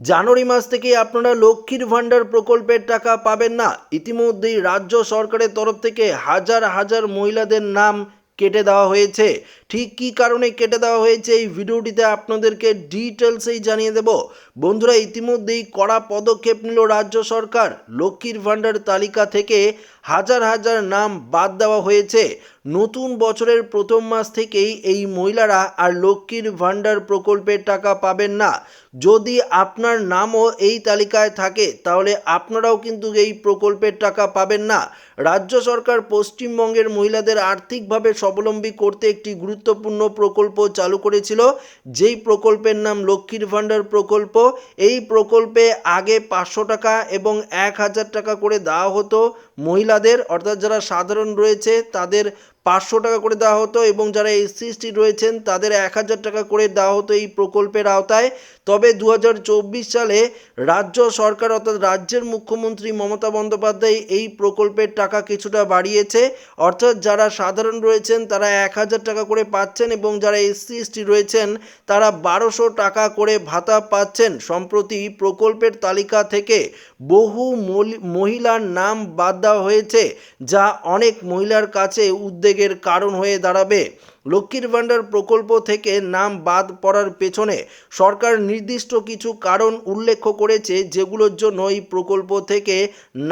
জানুয়ারি মাস থেকে আপনারা লক্ষ্মীর ভাণ্ডার প্রকল্পের টাকা পাবেন না। ইতিমধ্যেই রাজ্য সরকারের তরফ থেকে হাজার হাজার মহিলাদের নাম কেটে দেওয়া হয়েছে। ঠিক কী কারণে কেটে দেওয়া হয়েছে এই ভিডিওটিতে আপনাদেরকে ডিটেলসেই জানিয়ে দেব। বন্ধুরা, ইতিমধ্যেই কড়া পদক্ষেপ নিল রাজ্য সরকার। লক্ষ্মীর ভাণ্ডার তালিকা থেকে হাজার হাজার নাম বাদ দেওয়া হয়েছে। নতুন বছরের প্রথম মাস থেকেই এই মহিলারা আর লক্ষ্মীর ভাণ্ডার প্রকল্পের টাকা পাবেন না। যদি আপনার নামও এই তালিকায় থাকে, তাহলে আপনারাও কিন্তু এই প্রকল্পের টাকা পাবেন না। রাজ্য সরকার পশ্চিমবঙ্গের মহিলাদের আর্থিকভাবে স্বাবলম্বী করতে একটি গুরুত্বপূর্ণ প্রকল্প চালু করেছিল, যেই প্রকল্পের নাম লক্ষ্মীর ভাণ্ডার প্রকল্প। এই প্রকল্পে আগে পাঁচশো টাকা এবং এক হাজার টাকা করে দেওয়া হতো। মহিলাদের, অর্থাৎ যারা সাধারণ রয়েছে, তাদের পাঁচশো টাকা করে দেওয়া হতো এবং যারা এসসি এসটি রয়েছেন, তাদের এক হাজার টাকা করে দেওয়া হতো এই প্রকল্পের আওতায়। তবে দু হাজার চব্বিশ সালে রাজ্য সরকার, অর্থাৎ রাজ্যের মুখ্যমন্ত্রী মমতা বন্দ্যোপাধ্যায় এই প্রকল্পের টাকা কিছুটা বাড়িয়েছে। অর্থাৎ যারা সাধারণ রয়েছেন, তারা এক হাজার টাকা করে পাচ্ছেন এবং যারা এসসি এসটি রয়েছেন, তারা বারোশো টাকা করে ভাতা পাচ্ছেন। সম্প্রতি প্রকল্পের তালিকা থেকে বহু মহিলার নাম বাদ দেওয়া হয়েছে, যা অনেক মহিলার কাছে উদ্বেগের কারণ হয়ে দাঁড়াবে। লক্ষ্মীর ভাণ্ডার প্রকল্প থেকে নাম বাদ পড়ার পেছনে সরকার নির্দিষ্ট কিছু কারণ উল্লেখ করেছে, যেগুলোর জন্য এই প্রকল্প থেকে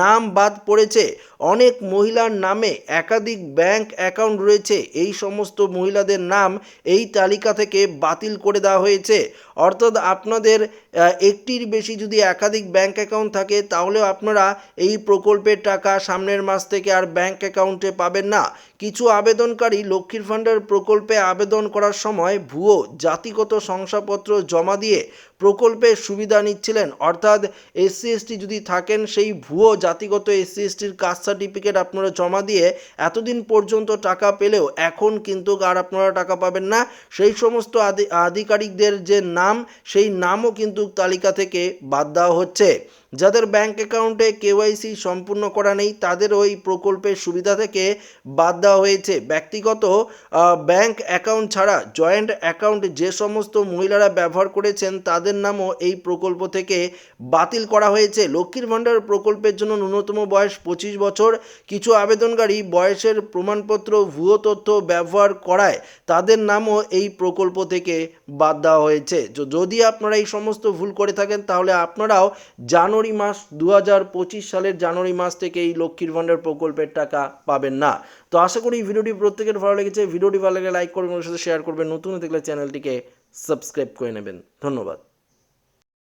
নাম বাদ পড়েছে। অনেক মহিলার নামে একাধিক ব্যাংক অ্যাকাউন্ট রয়েছে, এই সমস্ত মহিলাদের নাম এই তালিকা থেকে বাতিল করে দেওয়া হয়েছে। অর্থাৎ আপনাদের একটির বেশি যদি একাধিক ব্যাংক অ্যাকাউন্ট থাকে, তাহলেও আপনারা এই প্রকল্পের টাকা সামনের মাস থেকে আর ব্যাংক অ্যাকাউন্টে পাবেন না। কিছু আবেদনকারী লক্ষ্মীর ভাণ্ডার প্রকল্পে আবেদন করার সময় ভুয়ো জাতিগত শংসাপত্র জমা দিয়ে প্রকল্পের সুবিধা নিচ্ছিলেন। অর্থাৎ এসসি, এসটি যদি থাকেন, সেই ভুয়ো জাতিগত এসসি, এসটির কাস্ট সার্টিফিকেট আপনারা জমা দিয়ে এতদিন পর্যন্ত টাকা পেলেও এখন কিন্তু আর আপনারা টাকা পাবেন না। সেই সমস্ত আধি- আধিকারিকদের যে নাম, সেই নামও কিন্তু তালিকা থেকে বাদ দেওয়া হচ্ছে। যাদের ব্যাংক অ্যাকাউন্টে কেওয়াইসি সম্পূর্ণ করা নেই, তাদের ওই প্রকল্পের সুবিধা থেকে বাদ দেওয়া হয়েছে। ব্যক্তিগত ব্যাংক অ্যাকাউন্ট ছাড়া জয়েন্ট অ্যাকাউন্ট যে সমস্ত মহিলারা ব্যবহার করেছেন, তাদের নামও এই প্রকল্প থেকে বাতিল করা হয়েছে। লক্ষ্মীর ভাণ্ডার প্রকল্পের জন্য ন্যূনতম বয়স পঁচিশ বছর। কিছু আবেদনকারী বয়সের প্রমাণপত্র, ভুয়ো তথ্য ব্যবহার করায় তাদের নামও এই প্রকল্প থেকে বাদ দেওয়া হয়েছে। যদি আপনারা এই সমস্ত ভুল করে থাকেন, তাহলে আপনারাও জানুয়ারি মাস দু সালের জানুয়ারি মাস থেকে এই লক্ষ্মীর ভাণ্ডার প্রকল্পের টাকা পাবেন না। তো আশা করি ভিডিওটি প্রত্যেকের ভালো লেগেছে। ভিডিওটি ভালো লাগে লাইক করবেন ওর সাথে শেয়ার করবেন। নতুন দেখলে চ্যানেলটিকে সাবস্ক্রাইব করে নেবেন। ধন্যবাদ।